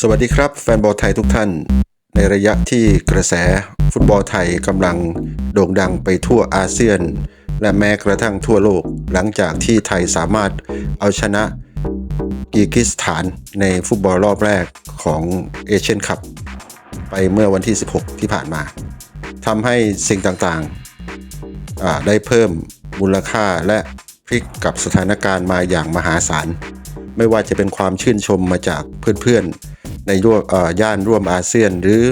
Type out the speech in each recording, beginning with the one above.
สวัสดีครับ แฟนบอลไทยทุกท่าน ในระยะที่กระแสฟุตบอลไทยกำลังโด่งดังไปทั่วอาเซียน และแม้กระทั่งทั่วโลก หลังจากที่ไทยสามารถเอาชนะกีกิสถานในฟุตบอลรอบแรกของเอเชียนคัพไปเมื่อวันที่ 16 ที่ผ่านมาทำให้สิ่งต่างๆ ได้เพิ่มมูลค่าและพลิกกับสถานการณ์มาอย่างมหาศาล ไม่ว่าจะเป็นความชื่นชมมาจากเพื่อนๆ ในร่วมย่านร่วมอาเซียน หรือ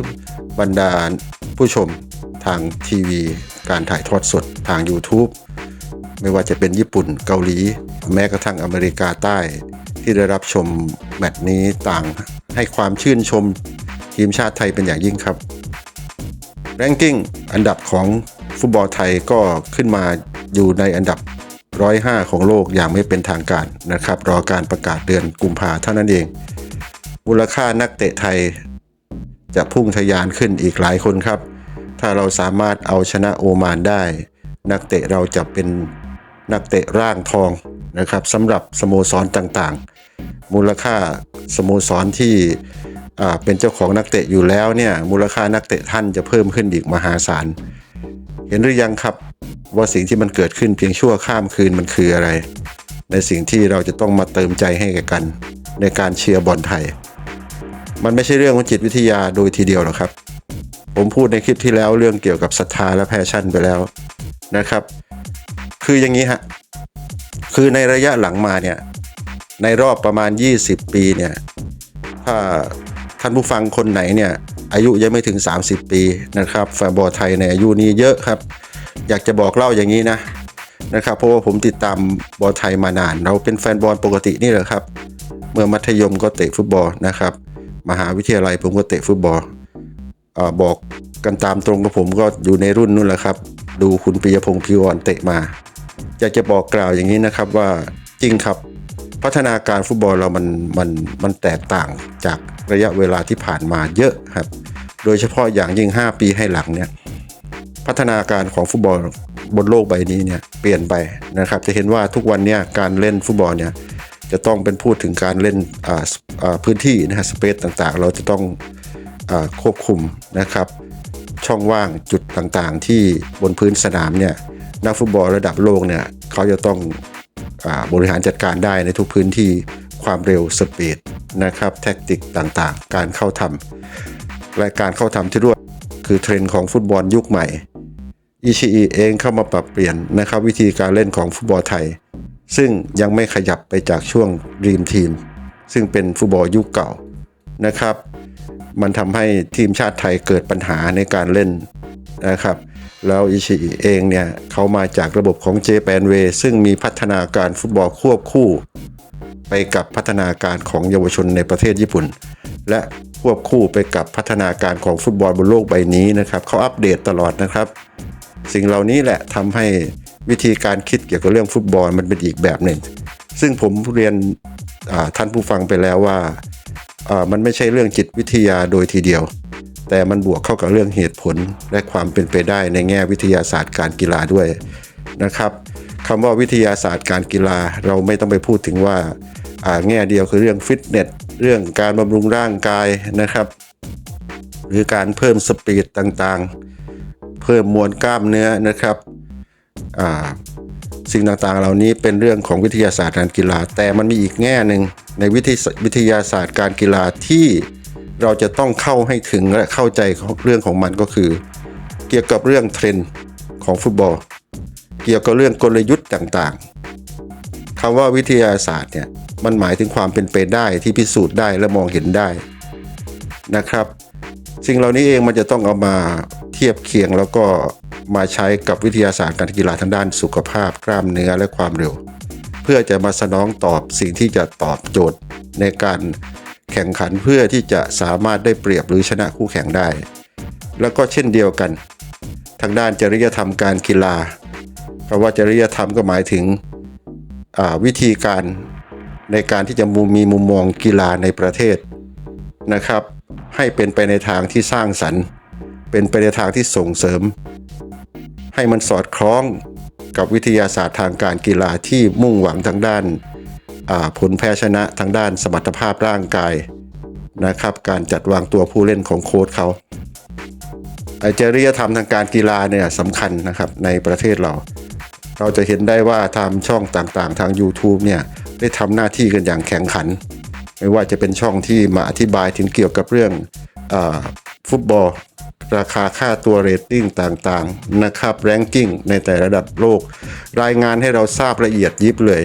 บรรดาผู้ชมทางทีวี การถ่ายทอดสดทาง YouTube ไม่ว่าจะเป็นญี่ปุ่นเกาหลี แม้กระทั่งอเมริกาใต้ ที่ได้รับชมแมตช์นี้ต่างให้ความชื่นชมทีมชาติไทยเป็นอย่างยิ่งครับแรงกิ้งอันดับของฟุตบอลไทยก็ขึ้นมาอยู่ในอันดับ 105 ของโลกอย่างไม่เป็นทางการนะครับ รอการประกาศเดือนกุมภาเท่านั้นเอง มูลค่านักเตะไทย จะพุ่งทะยานขึ้นอีกหลายคนครับ ถ้าเราสามารถเอาชนะโอมานได้ นักเตะเราจะเป็นนักเตะร่างทองนะครับสำหรับสโมสรต่างๆ มูลค่าสโมสรที่เป็นเจ้าของนักเตะอยู่แล้วเนี่ยมูลค่านักเตะท่านจะเพิ่มขึ้นอีกมหาศาล เห็นหรือยังครับว่าสิ่งที่มันเกิดขึ้นเพียงชั่วข้ามคืนมันคืออะไร ในสิ่งที่เราจะต้องมาเติมใจให้แก่กัน ในการเชียร์บอลไทย มันไม่ใช่เรื่องของจิตวิทยาโดยทีเดียวหรอกครับ ผมพูดในคลิปที่แล้วเรื่องเกี่ยวกับศรัทธาและแพชชั่นไปแล้วนะครับ คืออย่างนี้ฮะคือในระยะหลังมาเนี่ยในรอบประมาณ 20 ปีเนี่ยถ้าท่านผู้ฟังคนไหนเนี่ยอายุยังไม่ถึง 30 ปีนะครับแฟนบอลไทยในอายุนี้เยอะครับ อยากจะบอกเล่าอย่างนี้นะนะครับเพราะว่าผมติดตามบอลไทยมานาน เราเป็นแฟนบอลปกตินี่แหละครับ เมื่อมัธยมก็เตะฟุตบอลนะครับ มหาวิทยาลัยผมก็เตะฟุตบอลอบอกกันตามตรงกับผมก็อยู่ในรุ่นนู่นแหละครับ ดูคุณปิยพงศ์พิวอ่อนเตะมาอยากจะบอกกล่าวอย่างนี้นะครับว่าจริงครับพัฒนาการฟุตบอลเรามันมันมันแตกต่างจากระยะเวลาที่ผ่านมาเยอะครับ โดยเฉพาะอย่างยิ่ง 5 ปีให้หลังเนี่ยพัฒนาการของฟุตบอลบนโลกใบนี้เนี่ยเปลี่ยนไปนะครับ จะเห็นว่าทุกวันเนี้การเล่นฟุตบอลเนี่ย จะต้องเป็นพูดถึงการเล่นพื้นที่นะฮะสเปซต่างๆ เราจะต้องอควบคุมนะครับ ช่องว่างจุดต่างๆ ที่บนพื้นสนามเนี่ยนักฟุตบอลระดับโลกเนี่ยเขาจะต้องอบริหารจัดการได้ในทุกพื้นที่ความเร็วสปีดนะครับแท็กติกต่างๆ การเข้าทำและการเข้าทำที่รวดคือเทรนด์ของฟุตบอลยุคใหม่อิชิอิเองเข้ามาปรับเปลี่ยนนะครับวิธีการเล่นของฟุตบอลไทย ซึ่งยังไม่ขยับไปจากช่วงรีมทีมซึ่งเป็นฟุตบอลยุคเก่านะครับ มันทำให้ทีมชาติไทยเกิดปัญหาในการเล่นนะครับแล้วอิชิเองเนี่ยเขามาจากระบบของเจแปนเวซึ่งมีพัฒนาการฟุตบอลควบคู่ ไปกับพัฒนาการของเยาวชนในประเทศญี่ปุ่น และควบคู่ไปกับพัฒนาการของฟุตบอลบนโลกใบนี้นะครับเขาอัปเดตตลอดนะครับ สิ่งเหล่านี้แหละทำให้ วิธีการคิดเกี่ยวกับเรื่องฟุตบอลมันเป็นอีกแบบหนึ่ง ซึ่งผมเรียนท่านผู้ฟังไปแล้วว่ามันไม่ใช่เรื่องจิตวิทยาโดยทีเดียว แต่มันบวกเข้ากับเรื่องเหตุผลและความเป็นไปได้ในแง่วิทยาศาสตร์การกีฬาด้วยนะครับคำว่าวิทยาศาสตร์การกีฬาเราไม่ต้องไปพูดถึงว่าแง่เดียวคือเรื่องฟิตเนสเรื่องการบำรุงร่างกายนะครับหรือการเพิ่มสปีดต่างๆ เพิ่มมวลกล้ามเนื้อนะครับ สิ่งต่างๆ เหล่านี้เป็นเรื่องของวิทยาศาสตร์การกีฬา แต่มันมีอีกแง่หนึ่งในวิทยวิทยาศาสตร์การกีฬาที่เราจะต้องเข้าให้ถึงและเข้าใจเรื่องของมันก็คือ เกี่ยวกับเรื่องเทรนด์ของฟุตบอล เกี่ยวกับเรื่องกลยุทธ์ต่างๆคำว่าวิทยาศาสตร์เนี่ยมันหมายถึงความเป็นไปได้ที่พิสูจน์ได้และมองเห็นได้นะครับ สิ่งเหล่านี้เองมันจะต้องเอามาเทียบเคียงแล้วก็ มาใช้กับวิทยาศาสตร์การกีฬาทางด้านสุขภาพกล้ามเนื้อและความเร็ว เพื่อจะมาสนองตอบสิ่งที่จะตอบโจทย์ในการแข่งขันเพื่อที่จะสามารถได้เปรียบหรือชนะคู่แข่งได้ แล้วก็เช่นเดียวกัน ทางด้านจริยธรรมการกีฬาคำว่าจริยธรรมก็หมายถึงวิธีการในการที่จะมุมมีมุมมองกีฬาในประเทศนะครับ ให้เป็นไปในทางที่สร้างสรรค์ เป็นไปในทางที่ส่งเสริม ให้มันสอดคล้องกับวิทยาศาสตร์ทางการกีฬาที่มุ่งหวังทางด้านาผลแพ้ชนะทางด้านสมรรถภาพร่างกายนะครับ การจัดวางตัวผู้เล่นของโค้ชเขาไอจริยธรรมทางการกีฬาเนี่ยสำคัญนะครับในประเทศเรา เราจะเห็นได้ว่าทำช่องต่างๆ ทาง YouTube เนี่ยได้ทำหน้าที่กันอย่างแข่งขัน ไม่ว่าจะเป็นช่องที่มาอธิบายถึงเกี่ยวกับเรื่องอฟุตบอล ราคาค่าตัวเรตติ้งต่างๆ นะครับแรงกิ้งในแต่ระดับโลก รายงานให้เราทราบละเอียดยิบเลย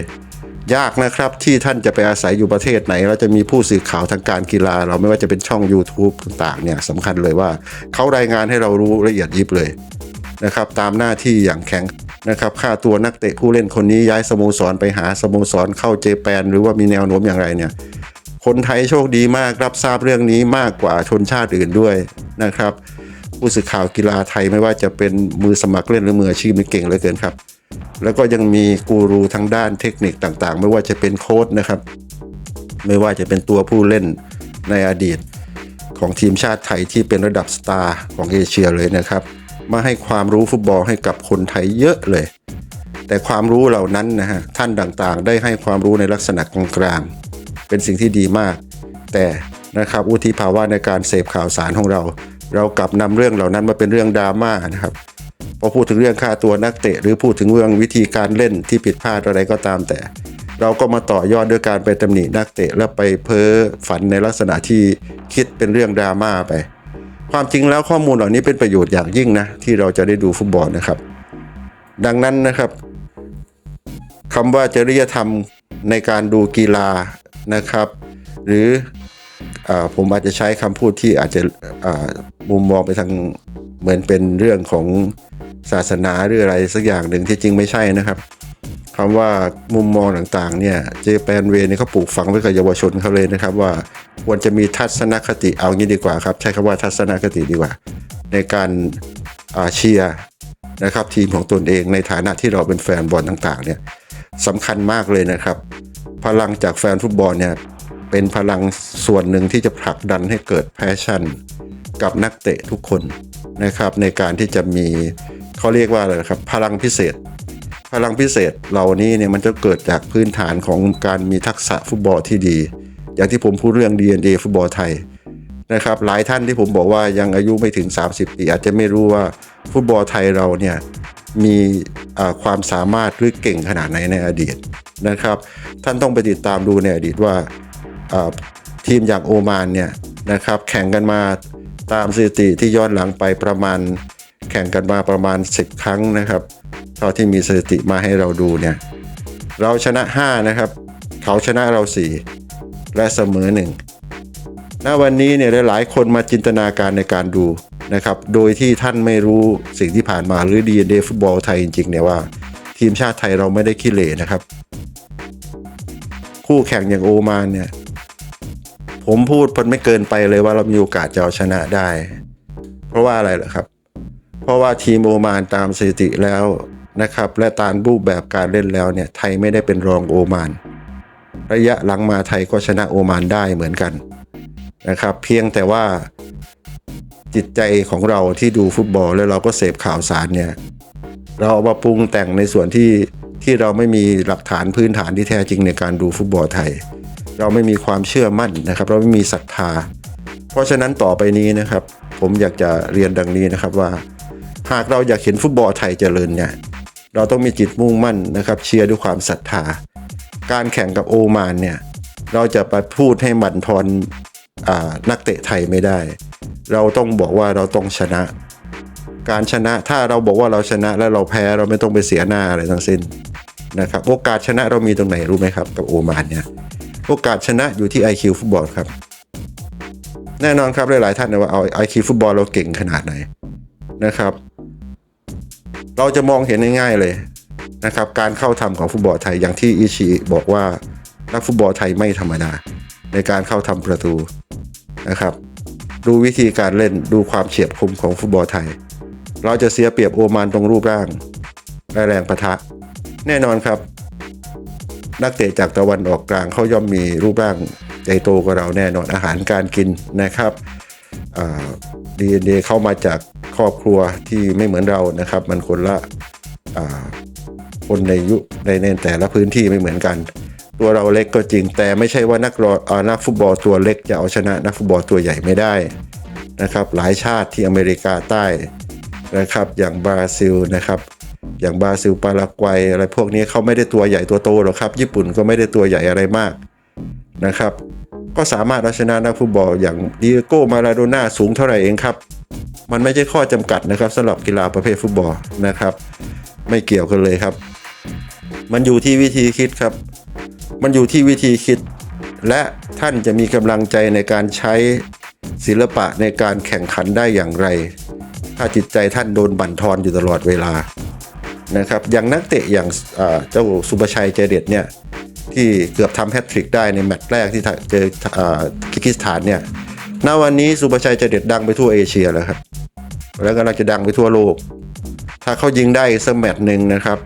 ยากนะครับที่ท่านจะไปอาศัยอยู่ประเทศไหนเราจะมีผู้สื่อข่าวทางการกีฬา เราไม่ว่าจะเป็นช่อง YouTube ต่างๆเนี่ยสำคัญเลยว่าเขารายงานให้เรารู้ละเอียดยิบเลยนะครับตามหน้าที่อย่างแข็งนะครับค่าตัวนักเตะผู้เล่นคนนี้ย้ายสโมสรไปหาสโมสรเข้าเจแปน หรือว่ามีแนวโน้มอย่างไรเนี่ยคนไทยโชคดีมากรับทราบเรื่องนี้มากกว่าชนชาติอื่นด้วยนะครับ ผู้สื่อข่าวกีฬาไทยไม่ว่าจะเป็นมือสมัครเล่นหรือมืออาชีพนี่เก่งเหลือเกินครับ แล้วก็ยังมีกูรูทางด้านเทคนิคต่างๆ ไม่ว่าจะเป็นโค้ชนะครับ ไม่ว่าจะเป็นตัวผู้เล่นในอดีตของทีมชาติไทยที่เป็นระดับสตาร์ของเอเชียเลยนะครับ มาให้ความรู้ฟุตบอลให้กับคนไทยเยอะเลย แต่ความรู้เหล่านั้นนะฮะท่านต่างๆ ได้ให้ความรู้ในลักษณะกลางๆเป็นสิ่งที่ดีมาก แต่นะครับวุฒิภาวะในการเสพข่าวสารของเรา เรากลับนำเรื่องเหล่านั้นมาเป็นเรื่องดราม่านะครับพอพูดถึงเรื่องค่าตัวนักเตะ หรือพูดถึงเรื่องวิธีการเล่นที่ผิดพลาดอะไรก็ตามแต่ เราก็มาต่อยอดด้วยการไปตำหนินักเตะแล้วไปเพ้อฝันในลักษณะที่คิดเป็นเรื่องดราม่าไป ความจริงแล้วข้อมูลเหล่านี้เป็นประโยชน์อย่างยิ่งนะที่เราจะได้ดูฟุตบอลนะครับ ดังนั้นนะครับคำว่าจริยธรรมในการดูกีฬานะครับ หรือ ผมอาจจะใช้คำพูดที่อาจจะมุมมองไปทางเหมือนเป็นเรื่องของศาสนาหรืออะไรสักอย่างหนึ่งที่จริงไม่ใช่นะครับคำว่ามุมมองต่างๆเนี่ยเจแปนเวนี่เขาปลูกฝังไว้กับเยาวชนเขาเลยนะครับ ว่าควรจะมีทัศนคติเอางี้ดีกว่าครับ ใช้คำว่าทัศนคติดีกว่า ในการเชียร์นะครับทีมของตนเองในฐานะที่เราเป็นแฟนบอลต่างๆเนี่ยสำคัญมากเลยนะครับ พลังจากแฟนฟุตบอลเนี่ย เป็นพลังส่วนหนึ่งที่จะผลักดันให้เกิดแพชชั่น กับนักเตะทุกคนนะครับในการที่จะมีเขาเรียกว่าอะไรนะครับพลังพิเศษ พลังพิเศษเหล่านี้เนี่ยมันจะเกิดจากพื้นฐานของการมีทักษะฟุตบอลที่ดี อย่างที่ผมพูดเรื่อง DNA ฟุตบอลไทยนะครับหลายท่านที่ผมบอกว่ายังอายุไม่ถึง 30 ปี อาจจะไม่รู้ว่าฟุตบอลไทยเราเนี่ยมีความสามารถหรือเก่งขนาดไหนในอดีตนะครับ ท่านต้องไปติดตามดูในอดีตว่า ทีมอย่างโอมานเนี่ยนะครับแข่งกันมาตามสถิติที่ย้อนหลังไปประมาณ แข่งกันมาประมาณ 10 ครั้งนะครับเท่าที่มีสถิติมาให้เราดูเนี่ยเราชนะ 5 นะครับ เขาชนะเรา 4 และเสมอ 1 ณวันนี้เนี่ยหลายๆคนมาจินตนาการในการดูนะครับ โดยที่ท่านไม่รู้สิ่งที่ผ่านมาหรือ DNA ฟุตบอลไทยจริงๆเนี่ยว่า ทีมชาติไทยเราไม่ได้ขี้เหร่นะครับ คู่แข่งอย่างโอมานเนี่ย ผมพูดมันไม่เกินไปเลยว่าเรามีโอกาสจะเอาชนะได้ เพราะว่าอะไรเหรอครับ เพราะว่าทีมโอมานตามสถิติแล้วนะครับ และตามรูปแบบการเล่นแล้วเนี่ยไทยไม่ได้เป็นรองโอมาน ระยะหลังมาไทยก็ชนะโอมานได้เหมือนกันนะครับ เพียงแต่ว่าจิตใจของเราที่ดูฟุตบอลแล้วเราก็เสพข่าวสารเนี่ย เราเอามาปรุงแต่งในส่วนที่ที่เราไม่มีหลักฐานพื้นฐานที่แท้จริงในการดูฟุตบอลไทย เราไม่มีความเชื่อมั่นนะครับ เราไม่มีศรัทธา เพราะฉะนั้นต่อไปนี้นะครับ ผมอยากจะเรียนดังนี้นะครับว่า หากเราอยากเห็นฟุตบอลไทยเจริญเนี่ยเราต้องมีจิตมุ่งมั่นนะครับ เชียร์ด้วยความศรัทธา การแข่งกับโอมานเนี่ยเราจะไปพูดให้บั่นทอนอนักเตะไทยไม่ได้ เราต้องบอกว่าเราต้องชนะ การชนะถ้าเราบอกว่าเราชนะแล้วเราแพ้เราไม่ต้องไปเสียหน้าอะไรทั้งสิ้นนะครับโอกาสชนะเรามีตรงไหนรู้ไหมครับ กับโอมานเนี่ย โอกาสชนะอยู่ที่ IQ ฟุตบอลครับ แน่นอนครับหลายๆท่านนะว่าเอา IQ ฟุตบอลเราเก่งขนาดไหนนะครับ เราจะมองเห็นง่ายๆเลยนะครับ การเข้าทำของฟุตบอลไทยอย่างที่อิชิบอกว่านักฟุตบอลไทยไม่ธรรมดา ในการเข้าทำประตูนะครับ ดูวิธีการเล่นดูความเฉียบคมของฟุตบอลไทย เราจะเสียเปรียบโอมานตรงรูปร่างและแรงประทะ แน่นอนครับ นักเตะจากตะวันออกกลางเขาย่อมมีรูปร่างใหญ่โตกว่าเราแน่นอนอาหารการกินนะครับดีเอ็นเเข้ามาจากครอบครัวที่ไม่เหมือนเรานะครับ มันคนละคนในยุในในแต่ละพื้นที่ไม่เหมือนกัน ตัวเราเล็กก็จริงแต่ไม่ใช่ว่านักรอนักฟุตบอลตัวเล็กจะเอาชนะนักฟุตบอลตัวใหญ่ไม่ได้นะครับ หลายชาติที่อเมริกาใต้นะครับ อย่างบราซิลนะครับ อย่างบราซิลปารากวัยอะไรพวกนี้เขาไม่ได้ตัวใหญ่ตัวโตหรอกครับ ญี่ปุ่นก็ไม่ได้ตัวใหญ่อะไรมากนะครับ ก็สามารถเอาชนะนักฟุตบอลอย่างดิเอโกมาราโดน่าสูงเท่าไหร่เองครับ มันไม่ใช่ข้อจำกัดนะครับสำหรับกีฬาประเภทฟุตบอลนะครับ ไม่เกี่ยวกันเลยครับ มันอยู่ที่วิธีคิดครับ มันอยู่ที่วิธีคิด และท่านจะมีกำลังใจในการใช้ศิลปะในการแข่งขันได้อย่างไร ถ้าจิตใจท่านโดนบั่นทอนอยู่ตลอดเวลา นะครับอย่างนักเตะอย่างเจ้าสุภชัยใจเด็ดเนี่ยที่เกือบทำแฮตทริกได้ในแมตช์แรกที่เจอคิกิสถานเนี่ยณวันนี้สุภชัยใจเด็ดดังไปทั่วเอเชียแล้วครับแล้วก็น่าจะดังไปทั่วโลก ถ้าเขายิงได้สักแมตช์หนึ่งนะครับ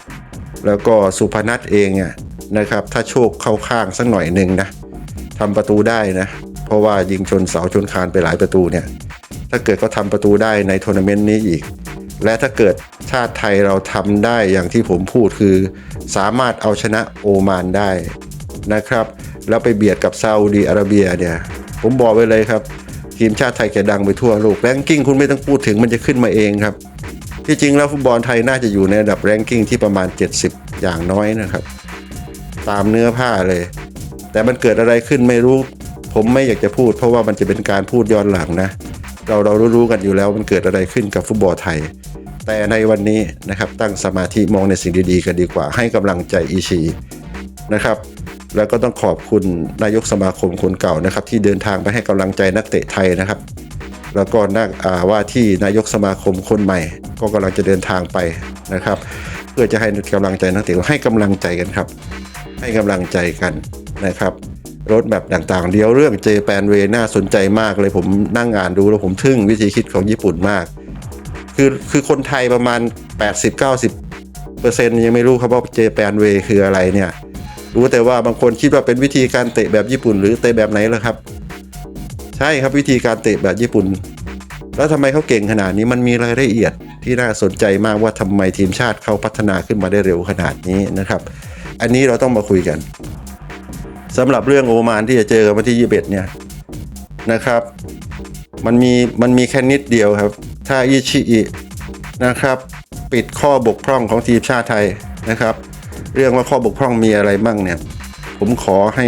แล้วก็สุพนัทเองเนี่ยนะครับถ้าโชคเข้าข้างสักหน่อยหนึ่งนะทำประตูได้นะเพราะว่ายิงชนเสาชนคานไปหลายประตูเนี่ยถ้าเกิดเขาทำประตูได้ในทัวร์นาเมนต์นี้อีก และถ้าเกิดชาติไทยเราทำได้อย่างที่ผมพูดคือ สามารถเอาชนะโอมานได้นะครับ แล้วไปเบียดกับซาอุดีอาระเบียเนี่ย ผมบอกไว้เลยครับ ทีมชาติไทยจะดังไปทั่วโลกแรงกิ้งคุณไม่ต้องพูดถึงมันจะขึ้นมาเองครับ ที่จริงแล้วฟุตบอลไทยน่าจะอยู่ในระดับแรงกิ้งที่ประมาณ 70 อย่างน้อยนะครับ ตามเนื้อผ้าเลย แต่มันเกิดอะไรขึ้นไม่รู้ ผมไม่อยากจะพูด เพราะว่ามันจะเป็นการพูดย้อนหลังนะ เราเรารู้ๆกันอยู่แล้วมันเกิดอะไรขึ้นกับฟุตบอลไทย แต่ในวันนี้นะครับตั้งสมาธิมองในสิ่งดีๆกันดีกว่า ให้กำลังใจอีชีนะครับ แล้วก็ต้องขอบคุณนายกสมาคมคนเก่านะครับ ที่เดินทางไปให้กำลังใจนักเตะไทยนะครับ แล้วก็นักอาว่าที่นายกสมาคมคนใหม่ ก็กำลังจะเดินทางไปนะครับ เพื่อจะให้กำลังใจนักเตะให้กำลังใจกันครับ ให้กำลังใจกันนะครับ รถแบบต่างๆเดียวเรื่องเจแปนเวน่าสนใจมากเลยผมนั่งอ่านดูแล้วผมทึ่งวิธีคิดของญี่ปุ่นมาก คือคือคนไทยประมาณ 80-90เปอร์เซ็นต์ยังไม่รู้ครับว่าเจแปนเวคืออะไรเนี่ย รู้แต่ว่าบางคนคิดว่าเป็นวิธีการเตะแบบญี่ปุ่น หรือเตะแบบไหนล่ะครับ ใช่ครับวิธีการเตะแบบญี่ปุ่น แล้วทำไมเขาเก่งขนาดนี้มันมีรายละเอียดที่น่าสนใจมากว่าทำไมทีมชาติเขาพัฒนาขึ้นมาได้เร็วขนาดนี้นะครับ อันนี้เราต้องมาคุยกัน สำหรับเรื่องโอมานที่จะเจอกันวันที่ 21 เนี่ยนะครับ มันมีมันมีแค่นิดเดียวครับ ถ้าอิชิอินะครับ ปิดข้อบกพร่องของทีมชาติไทยนะครับ เรื่องว่าข้อบกพร่องมีอะไรบ้างเนี่ย ผมขอให้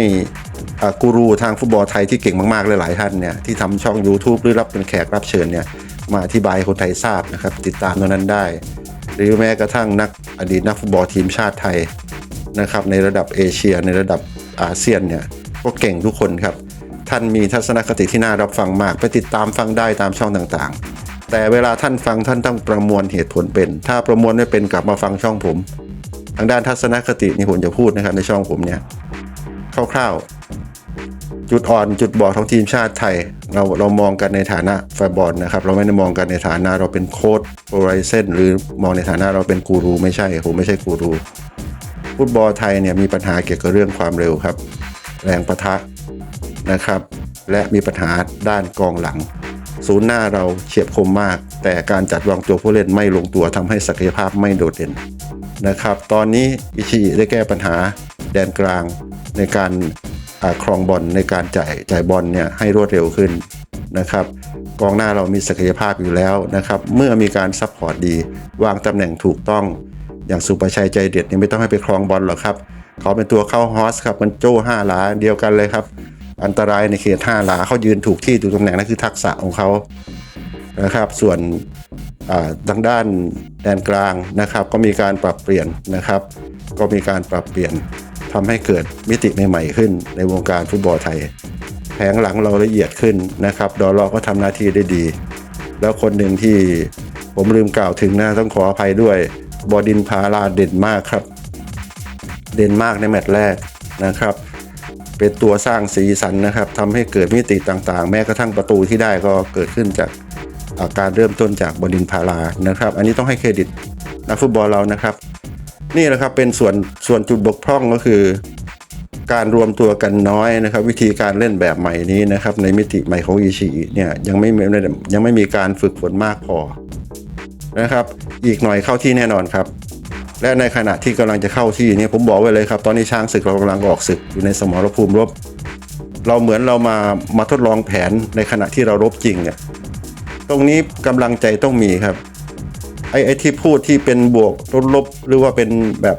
อากูรูทางฟุตบอลไทยที่เก่งมากๆหลายๆท่านเนี่ยที่ทำช่อง YouTube หรือรับเป็นแขกรับเชิญเนี่ยมาอธิบายคนไทยทราบนะครับ ติดตามตรงนั้นได้ หรือแม้กระทั่งนักอดีตนักฟุตบอลทีมชาติไทยนะครับในระดับเอเชียในระดับ อาเซียนเนี่ยก็เก่งทุกคนครับ ท่านมีทัศนคติที่น่ารับฟังมาก ไปติดตามฟังได้ตามช่องต่างๆ แต่เวลาท่านฟังท่านต้องประมวลเหตุผลเป็น ถ้าประมวลไม่เป็นกลับมาฟังช่องผม ทางด้านทัศนคตินี่ผมจะพูดนะครับในช่องผมเนี่ยคร่าวๆ จุดอ่อนจุดบอดของทีมชาติไทย เราเรามองกันในฐานะแฟบอลนะครับ เราไม่ได้มองกันในฐานะเราเป็นโค้ดโปรไลเซนหรือมองในฐานะเราเป็นกูรูไม่ใช่ผมไม่ใช่กูรู ฟุตบอลไทยเนี่ยมีปัญหาเกี่ยวกับเรื่องความเร็วครับ แรงประทะนะครับ และมีปัญหาด้านกองหลัง ศูนย์หน้าเราเฉียบคมมาก แต่การจัดวางตัวผู้เล่นไม่ลงตัวทำให้ศักยภาพไม่โดดเด่นนะครับ ตอนนี้อิชิได้แก้ปัญหาแดนกลางในการครองบอลในการจ่ายจ่ายบอลเนี่ยให้รวดเร็วขึ้นนะครับกองหน้าเรามีศักยภาพอยู่แล้วนะครับ เมื่อมีการซัพพอร์ตดี วางตำแหน่งถูกต้อง อย่างสุประชัยใจเด็ดเนี่ยไม่ต้องให้ไปครองบอลหรอกครับเขาเป็นตัวเข้าฮอสครับมันโจ้ห้าหลาเดียวกันเลยครับ อันตรายในเขตห้าหลาเขายืนถูกที่ถูกตำแหน่งนั่นคือทักษะของเขานะครับส่วนอ่าทางด้านแดนกลางนะครับ ก็มีการปรับเปลี่ยนนะครับ ก็มีการปรับเปลี่ยนทำให้เกิดมิติใหม่ๆขึ้นในวงการฟุตบอลไทยแผงหลังเราละเอียดขึ้นนะครับ ดอลลอก็ทำหน้าที่ได้ดี แล้วคนหนึ่งที่ผมลืมกล่าวถึงนะต้องขออภัยด้วย บอดินพาราเด่นมากครับ เด่นมากในแมตช์แรกนะครับ เป็นตัวสร้างสีสันนะครับทำให้เกิดมิติต่างๆ แม้กระทั่งประตูที่ได้ก็เกิดขึ้นจากอาการเริ่มต้นจากบอดินพารานะครับ อันนี้ต้องให้เครดิตนักฟุตบอลเรานะครับ นี่แหละครับเป็นส่วนส่วนจุดบกพร่องก็คือ การรวมตัวกันน้อยนะครับ วิธีการเล่นแบบใหม่นี้นะครับ ในมิติใหม่ของอิชิเนี่ยยังไม่มียังไม่มีการฝึกฝนมากพอ นะครับ อีกหน่อยเข้าที่แน่นอนครับ และในขณะที่กำลังจะเข้าที่นี่ผมบอกไว้เลยครับ ตอนนี้ช้างศึกเรากำลังออกศึกอยู่ในสมรภูมิรบ เราเหมือนเรามามาทดลองแผนในขณะที่เรารบจริงเนี่ยตรงนี้กำลังใจต้องมีครับไอ้ไอ้ที่พูดที่เป็นบวกลบหรือว่าเป็นแบบ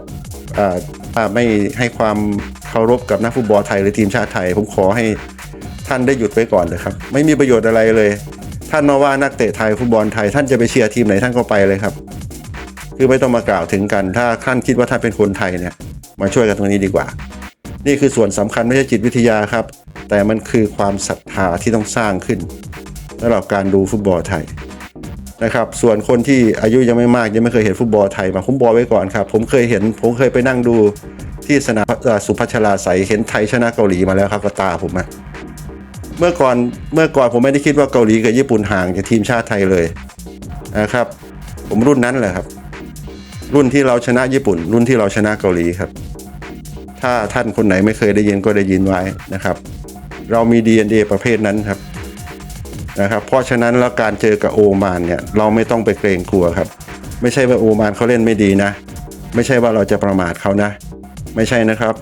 อ่าอ่าไม่ให้ความเคารพกับนักฟุตบอลไทยหรือทีมชาติไทย ผมขอให้ท่านได้หยุดไว้ก่อนเลยครับ ไม่มีประโยชน์อะไรเลย ท่านมาว่านักเตะไทยฟุตบอลไทยท่านจะไปเชียร์ทีมไหนท่านก็ไปเลยครับ คือไม่ต้องมากล่าวถึงกัน ถ้าท่านคิดว่าท่านเป็นคนไทยเนี่ย มาช่วยกันตรงนี้ดีกว่า นี่คือส่วนสำคัญไม่ใช่จิตวิทยาครับ แต่มันคือความศรัทธาที่ต้องสร้างขึ้นสำหรับการดูฟุตบอลไทยนะครับส่วนคนที่อายุยังไม่มากยังไม่เคยเห็นฟุตบอลไทยมาผมบอกไว้ก่อนครับ ผมเคยเห็นผมเคยไปนั่งดูที่สนามสุพัชราใสเห็นไทยชนะเกาหลีมาแล้วครับกับตาผมอะ เมื่อก่อนเมื่อก่อนผมไม่ได้คิดว่าเกาหลีกับญี่ปุ่นห่างจากทีมชาติไทยเลยนะครับ ผมรุ่นนั้นแหละครับ รุ่นที่เราชนะญี่ปุ่น รุ่นที่เราชนะเกาหลีครับ ถ้าท่านคนไหนไม่เคยได้ยินก็ได้ยินไว้นะครับ เรามี DNA ประเภทนั้นครับนะครับ เพราะฉะนั้นแล้วการเจอกับโอมานเนี่ยเราไม่ต้องไปเกรงกลัวครับ ไม่ใช่ว่าโอมานเขาเล่นไม่ดีนะ ไม่ใช่ว่าเราจะประมาทเขานะ ไม่ใช่นะครับ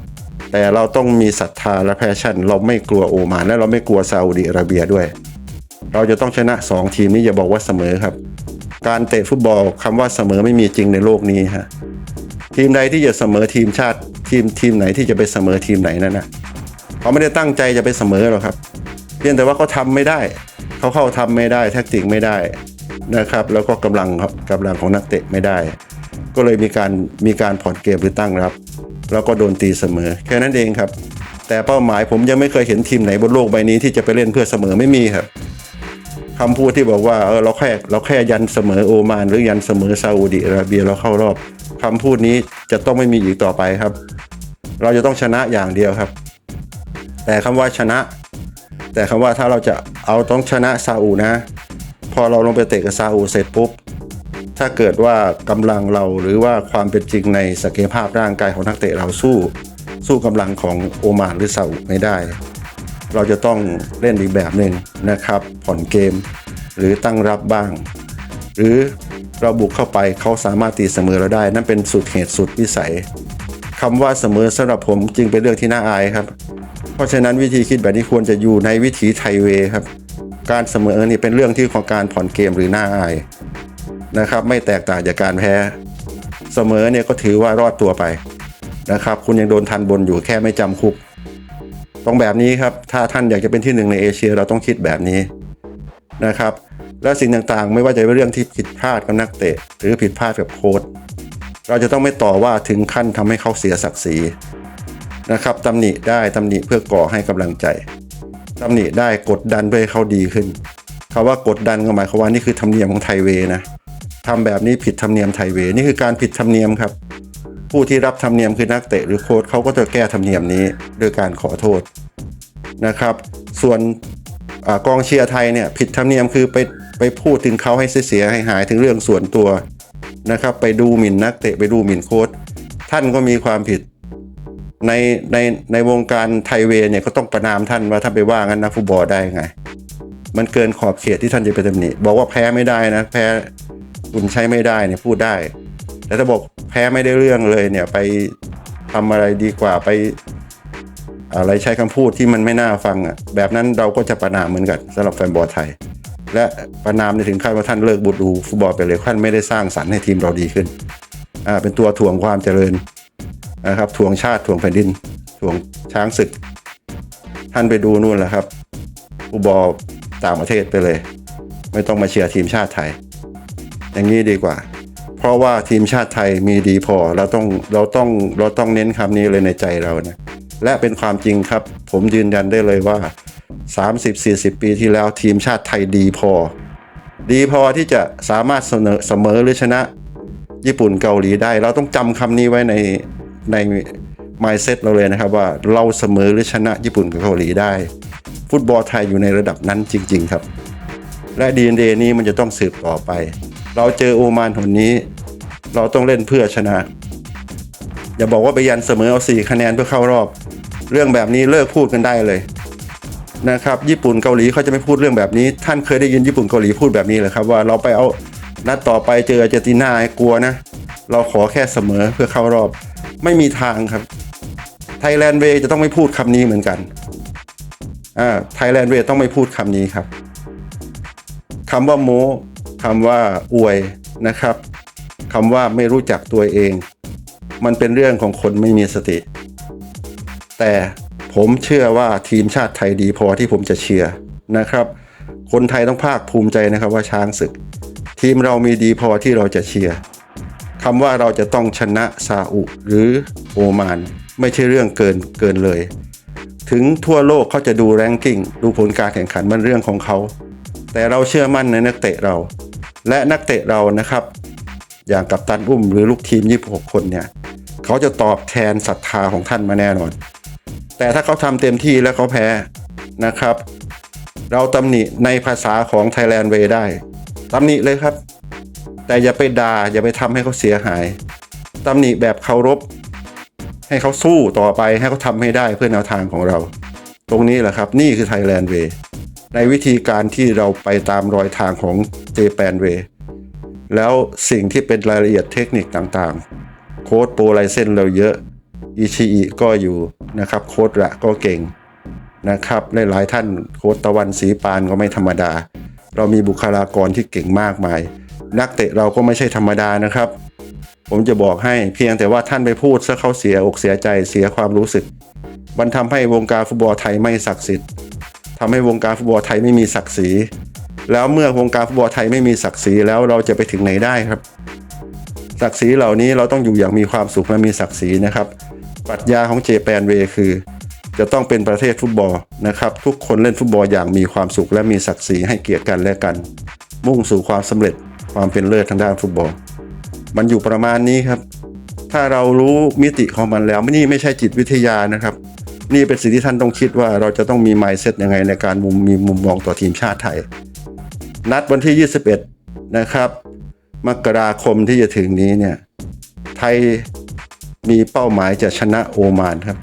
แต่เราต้องมีศรัทธาและแพชชั่น เราไม่กลัวโอมานและเราไม่กลัวซาอุดิอาระเบียด้วย เราจะต้องชนะ 2 ทีมนี้อย่าบอกว่าเสมอครับ การเตะฟุตบอลคำว่าเสมอไม่มีจริงในโลกนี้ฮะทีมใดที่จะเสมอทีมชาติทีมทีมไหนที่จะไปเสมอทีมไหนนั่นนะเขาไม่ได้ตั้งใจจะไปเสมอหรอกครับเพียงแต่ว่าเขาทำไม่ได้ เขาเข้าทำไม่ได้แท็กติกไม่ได้นะครับ แล้วก็กำลังครับกำลังของนักเตะไม่ได้ ก็เลยมีการมีการผ่อนเกมหรือตั้งรับ แล้วก็โดนตีเสมอ แค่นั้นเองครับ แต่เป้าหมายผมยังไม่เคยเห็นทีมไหนบนโลกใบนี้ที่จะไปเล่นเพื่อเสมอไม่มีครับคำพูดที่บอกว่าเออเราแค่เราแค่ยันเสมอโอมานหรือยันเสมอซาอุดิอาระเบียเราเข้ารอบคำพูดนี้จะต้องไม่มีอีกต่อไปครับ เราจะต้องชนะอย่างเดียวครับ แต่คำว่าชนะ แต่คำว่าถ้าเราจะเอาต้องชนะซาอุนะ พอเราลงไปเตะกับซาอุเสร็จปุ๊บ ถ้าเกิดว่ากำลังเราหรือว่าความเป็นจริงในศักยภาพร่างกายของนักเตะเราสู้ สู้กำลังของโอมานหรือซาอุไม่ได้ เราจะต้องเล่นอีกแบบหนึ่งนะครับ ผ่อนเกม หรือตั้งรับบ้าง หรือเราบุกเข้าไปเขาสามารถตีเสมอเราได้ นั่นเป็นสุดเหตุสุดวิสัยคำว่าเสมอสำหรับผมจึงเป็นเรื่องที่น่าอายครับ เพราะฉะนั้นวิธีคิดแบบนี้ควรจะอยู่ในวิถีไทยเวครับ การเสมอนี่เป็นเรื่องที่ของการผ่อนเกมหรือน่าอาย นะครับ ไม่แตกต่างจากการแพ้เสมอเนี่ยก็ถือว่ารอดตัวไปนะครับ คุณยังโดนทันบนอยู่แค่ไม่จำคุกต้องแบบนี้ครับ ถ้าท่านอยากจะเป็นที่หนึ่งในเอเชียเราต้องคิดแบบนี้นะครับ และสิ่งต่างๆ ไม่ว่าจะเป็นเรื่องที่ผิดพลาดกับนักเตะ หรือผิดพลาดกับโค้ชเราจะต้องไม่ต่อว่าถึงขั้นทำให้เขาเสียศักดิ์ศรีนะครับตำหนิได้ตำหนิเพื่อก่อให้กำลังใจตำหนิได้กดดันเพื่อให้เขาดีขึ้นคาว่ากดดันก็หมายความว่านี่คือธรรมเนียมของไทยเวนะ ทำแบบนี้ผิดธรรมเนียมไทยเวนี่คือการผิดธรรมเนียมครับ ผู้ที่รับธรรมเนียมคือนักเตะหรือโค้ชเขาก็จะแก้ธรรมเนียมนี้โดยการขอโทษนะครับ ส่วนอกองเชียร์ไทยเนี่ยผิดธรรมเนียมคือไปไปพูดถึงเขาให้เสียให้หายถึงเรื่องส่วนตัวนะครับ ไปดูหมิ่นนักเตะไปดูหมิ่นโค้ชท่านก็มีความผิดในในในวงการไทยเวเนี่ยก็ต้องประนามท่านว่าท่านไปว่างั้นนักฟุตบอลได้ไง มันเกินขอบเขตที่ท่านจะไปตำหนิบอกว่าแพ้ไม่ได้นะแพ้ คุณใช้ไม่ได้เนี่ยพูดได้ แต่ถ้าบอกแพ้ไม่ได้เรื่องเลยเนี่ยไปทำอะไรดีกว่าไป อะไรใช้คำพูดที่มันไม่น่าฟังอะแบบนั้นเราก็จะประนามเหมือนกันสำหรับแฟนบอลไทย และประนามในถึงขั้นว่าท่านเลิกบุดูฟุตบอลไปเลยท่านไม่ได้สร้างสรรค์ให้ทีมเราดีขึ้นอ่าเป็นตัวถ่วงความเจริญนะครับทวงชาติทวงแผ่นดินทวงช้างศึก ท่านไปดูนู่นแหละครับฟุตบอลต่างประเทศไปเลย ไม่ต้องมาเชียร์ทีมชาติไทย อย่างนี้ดีกว่า เพราะว่าทีมชาติไทยมีดีพอเราต้องเราต้องเราต้องเน้นคำนี้เลยในใจเรานะและเป็นความจริงครับ ผมยืนยันได้เลยว่า 30-40 ปีที่แล้วทีมชาติไทยดีพอ ดีพอที่จะสามารถเสนอเสมอหรือชนะ ญี่ปุ่นเกาหลีได้ เราต้องจำคำนี้ไว้ในใน mindset เราเลยนะครับว่าเราเสมอหรือชนะญี่ปุ่นกับเกาหลีได้ ฟุตบอลไทยอยู่ในระดับนั้นจริง ๆ ครับ และ DNA นี้มันจะต้องสืบต่อไป เราเจอโอมานคนนี้ เราต้องเล่นเพื่อชนะ อย่าบอกว่าไปยันเสมอเอาสี่คะแนนเพื่อเข้ารอบ เรื่องแบบนี้เลิกพูดกันได้เลยนะครับญี่ปุ่นเกาหลีเขาจะไม่พูดเรื่องแบบนี้ ท่านเคยได้ยินญี่ปุ่นเกาหลีพูดแบบนี้เหรอครับว่าเราไปเอานัดต่อไปเจออาร์เจนตินาให้กลัวนะ เราขอแค่เสมอเพื่อเข้ารอบไม่มีทางครับ Thailand Way จะต้องไม่พูดคำนี้เหมือนกันอ่า Thailand Way ต้องไม่พูดคำนี้ครับคำว่าโม คำว่าอวยนะครับคำว่าไม่รู้จักตัวเอง มันเป็นเรื่องของคนไม่มีสติ แต่ผมเชื่อว่าทีมชาติไทยดีพอที่ผมจะเชียร์นะครับ คนไทยต้องภาคภูมิใจนะครับว่าช้างศึก ทีมเรามีดีพอที่เราจะเชียร์คำว่าเราจะต้องชนะซาอุหรือโอมาน ไม่ใช่เรื่องเกินเกินเลย ถึงทั่วโลกเขาจะดูแรงกิ้งดูผลการแข่งขันมันเรื่องของเขา แต่เราเชื่อมั่นในนักเตะเรา และนักเตะเรานะครับ อย่างกับตันอุ้มหรือลูกทีม 26 คนเนี่ยเขาจะตอบแทนศรัทธาของท่านมาแน่นอน แต่ถ้าเขาทำเต็มที่แล้วเขาแพ้นะครับ เราตำหนิในภาษาของ Thailand Way ได้ตำหนิเลยครับ แต่อย่าไปดา่าอย่าไปทำให้เขาเสียหายตำหนิแบบเคารพให้เขาสู้ต่อไปให้เขาทำให้ได้เพื่อแนวทางของเรา ตรงนี้แหละครับ นี่คือ Thailand Way ในวิธีการที่เราไปตามรอยทางของ Japan Way แล้วสิ่งที่เป็นรายละเอียดเทคนิคต่างๆ โค้ดโปรไลเซนเราเยอะ อิชิอิก็อยู่นะครับ โค้ดระก็เก่งนะครับหลายๆท่านโค้ดตะวันสีปานก็ไม่ธรรมดา เรามีบุคลากรที่เก่งมากมาย นักเตะเราก็ไม่ใช่ธรรมดานะครับ ผมจะบอกให้เพียงแต่ว่าท่านไปพูดซะเขาเสียอกเสียใจเสียความรู้สึก มันทำให้วงการฟุตบอลไทยไม่ศักดิ์สิทธิ์ ทำให้วงการฟุตบอลไทยไม่มีศักดิ์ศรี แล้วเมื่อวงการฟุตบอลไทยไม่มีศักดิ์ศรีแล้วเราจะไปถึงไหนได้ครับ ศักดิ์ศรีเหล่านี้เราต้องอยู่อย่างมีความสุขและมีศักดิ์ศรีนะครับปรัชญาของเจแปนเวคือ จะต้องเป็นประเทศฟุตบอลนะครับ ทุกคนเล่นฟุตบอลอย่างมีความสุขและมีศักดิ์ศรีให้เกียรติกันและกัน มุ่งสู่ความสำเร็จความเป็นเลิศทางด้านฟุตบอล มันอยู่ประมาณนี้ครับ ถ้าเรารู้มิติของมันแล้วนี่ไม่ใช่จิตวิทยานะครับ นี่เป็นสิ่งที่ท่านต้องคิดว่าเราจะต้องมี mindset ยังไงในการมุมมีมุมมองต่อทีมชาติไทย นัดวันที่ 21 นะครับ มกราคมที่จะถึงนี้เนี่ยไทยมีเป้าหมายจะชนะโอมานครับ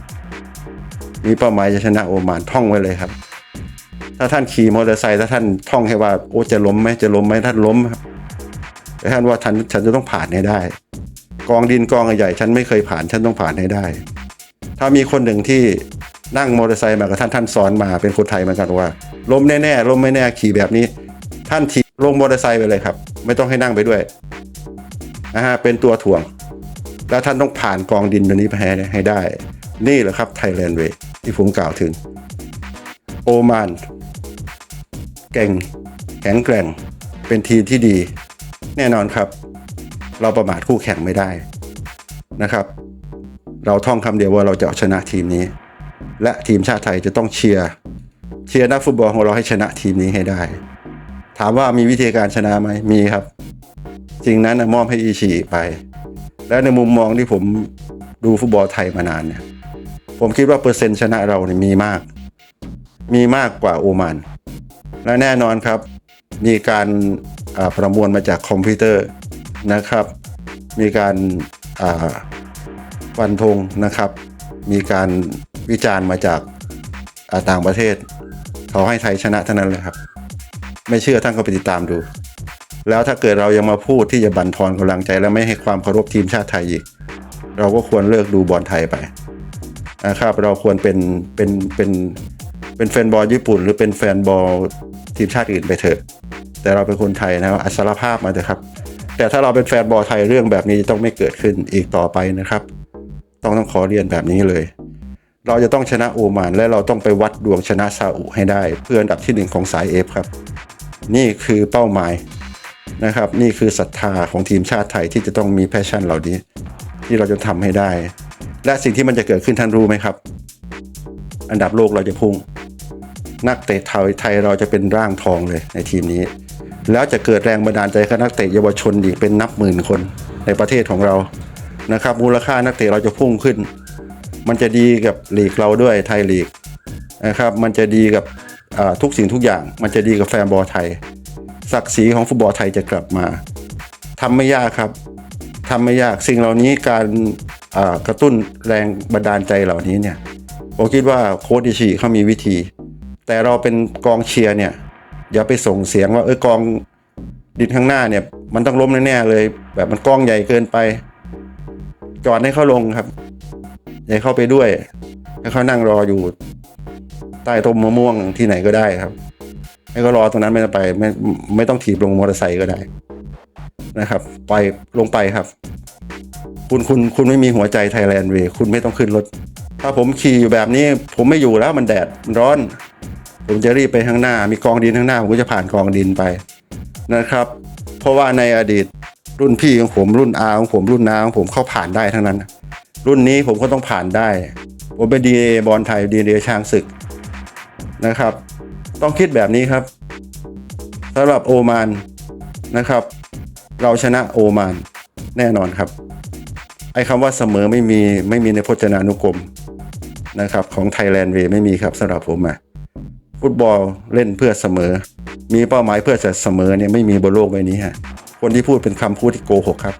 มีเป้าหมายจะชนะโอมานท่องไว้เลยครับ ถ้าท่านขี่มอเตอร์ไซค์ถ้าท่านท่องให้ว่าโอ้จะล้มไหมจะล้มไหมท่านล้มครับแต่ท่านว่าท่านฉันจะต้องผ่านให้ได้ กองดินกองใหญ่ฉันไม่เคยผ่านฉันต้องผ่านให้ได้ ถ้ามีคนหนึ่งที่นั่งมอเตอร์ไซค์มากับท่านท่านสอนมาเป็นคนไทยเหมือนกันว่าล้มแน่ๆล้มไม่แน่ขี่แบบนี้ ท่านขี่ลงมอเตอร์ไซค์ไปเลยครับ ไม่ต้องให้นั่งไปด้วยนะฮะเป็นตัวถ่วง แล้วท่านต้องผ่านกองดินตัวนี้ไปให้ให้ได้ นี่แหละครับไทยแลนด์เวที่ผมกล่าวถึง โอมานเก่งแข็งแกร่งเป็นทีมที่ดี แน่นอนครับ เราประมาทคู่แข่งไม่ได้นะครับ เราท่องคำเดียวว่าเราจะเอาชนะทีมนี้ และทีมชาติไทยจะต้องเชียร์เชียร์นักฟุตบอลของเราให้ชนะทีมนี้ให้ได้ ถามว่ามีวิธีการชนะไหมมีครับสิ่งนั้นนะมอบให้อีชีไป และในมุมมองที่ผมดูฟุตบอลไทยมานานเนี่ยผมคิดว่าเปอร์เซ็นต์ชนะเราเนี่ยมีมาก มีมากกว่าโอมานและแน่นอนครับ มีการประมวลมาจากคอมพิวเตอร์นะครับ มีการ ฟันธงนะครับ มีการวิจารณ์มาจากต่างประเทศ เขาให้ไทยชนะเท่านั้นเลยครับ ไม่เชื่อท่านก็ไปติดตามดู แล้วถ้าเกิดเรายังมาพูดที่จะบั่นทอนกำลังใจ และไม่ให้ความเคารพทีมชาติไทยอีก เราก็ควรเลิกดูบอลไทยไปนะครับเราควรเป็นเป็นเป็นเป็นแฟนบอลญี่ปุ่น หรือเป็นแฟนบอลทีมชาติอื่นไปเถอะ แต่เราเป็นคนไทยนะครับอัศรภาพมาเถอะครับ แต่ถ้าเราเป็นแฟนบอลไทยเรื่องแบบนี้จะต้องไม่เกิดขึ้นอีกต่อไปนะครับ ต้องต้องขอเรียนแบบนี้เลย เราจะต้องชนะโอมาน และเราต้องไปวัดดวงชนะซาอุให้ได้ เพื่ออันดับที่หนึ่งของสายเอฟครับ นี่คือเป้าหมายนะครับ นี่คือศรัทธาของทีมชาติไทยที่จะต้องมีแพชชั่นเหล่านี้ ที่เราจะทำให้ได้ และสิ่งที่มันจะเกิดขึ้นท่านรู้ไหมครับ อันดับโลกเราจะพุ่ง นักเตะไทยไทยเราจะเป็นร่างทองเลยในทีมนี้ แล้วจะเกิดแรงบันดาลใจกับนักเตะเยาวชนอีกเป็นนับหมื่นคนในประเทศของเรา นะครับมูลค่านักเตะเราจะพุ่งขึ้น มันจะดีกับลีกเราด้วยไทยลีกนะครับมันจะดีกับทุกสิ่งทุกอย่าง มันจะดีกับแฟนบอลไทย ศักดิ์ศรีของฟุตบอลไทยจะกลับมาทำไม่ยากครับทำไม่ยากสิ่งเหล่านี้การกระตุ้นแรงบันดาลใจเหล่านี้เนี่ยผมคิดว่าโค้ชอิชิเขามีวิธี แต่เราเป็นกองเชียร์เนี่ยอย่าไปส่งเสียงว่าเออกองดินข้างหน้าเนี่ยมันต้องล้มแน่ๆเลย แบบมันกองใหญ่เกินไป จอดให้เขาลงครับอย่าให้เข้าไปด้วยให้เขานั่งรออยู่ ใต้ต้นมะม่วงที่ไหนก็ได้ครับให้เขารอตรงนั้นไม่ต้องไป ไม่ไม่ต้องถีบลงมอเตอร์ไซค์ก็ได้นะครับ ไปลงไปครับ คุณคุณคุณไม่มีหัวใจไทยแลนด์เวย์คุณไม่ต้องขึ้นรถ ถ้าผมขี่อยู่แบบนี้ ผมไม่อยู่แล้วมันแดดมันร้อน ผมจะรีบไปข้างหน้า มีกองดินข้างหน้า ผมก็จะผ่านกองดินไปนะครับ เพราะว่าในอดีต รุ่นพี่ของผมรุ่นอาของผมรุ่นน้าของผมเข้าผ่านได้ทั้งนั้น รุ่นนี้ผมก็ต้องผ่านได้ ผมเป็นดีบอลไทยดีเดช้างศึกนะครับ ต้องคิดแบบนี้ครับสำหรับโอมานนะครับ เราชนะโอมานแน่นอนครับ ไอ้คำว่าเสมอไม่มีไม่มีในพจนานุกรมนะครับของไทยแลนด์เวไม่มีครับสำหรับผมอะฟุตบอลเล่นเพื่อเสมอ มีเป้าหมายเพื่อจะเสมอเนี่ยไม่มีบนโลกใบนี้ฮะ คนที่พูดเป็นคำพูดที่โกหกครับ